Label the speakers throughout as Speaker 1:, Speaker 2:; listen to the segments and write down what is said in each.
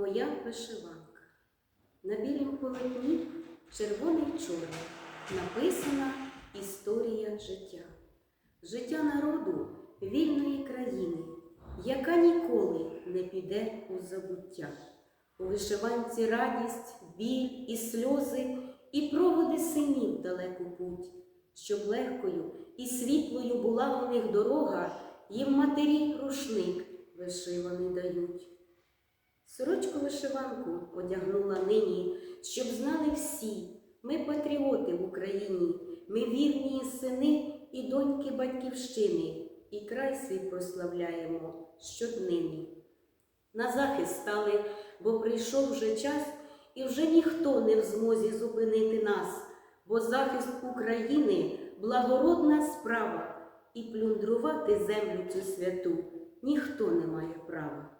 Speaker 1: Моя вишиванка. На білім полотні червоний чорний написана історія життя. Життя народу вільної країни, яка ніколи не піде у забуття. У вишиванці радість, біль і сльози, і проводи синів далеку путь, щоб легкою і світлою була у них дорога, їм матері рушник вишиваний дають. Сорочку вишиванку одягнула нині, щоб знали всі, ми патріоти в Україні, ми вірні сини і доньки батьківщини, і край свій прославляємо щоднини. На захист стали, бо прийшов вже час, і вже ніхто не в змозі зупинити нас, бо захист України благородна справа, і плюндрувати землю цю святу ніхто не має права.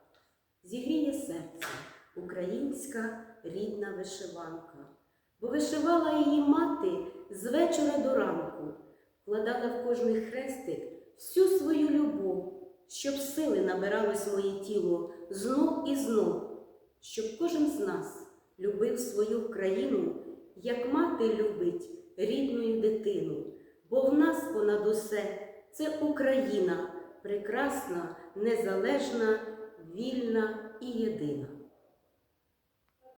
Speaker 1: Зігріє серце. Українська рідна вишиванка, бо вишивала її мати з вечора до ранку, вкладала в кожний хрестик всю свою любов, щоб сили набиралось моє тіло знов і знов, щоб кожен з нас любив свою країну, як мати любить рідну дитину, бо в нас понад усе це Україна прекрасна, незалежна, вільна і єдина.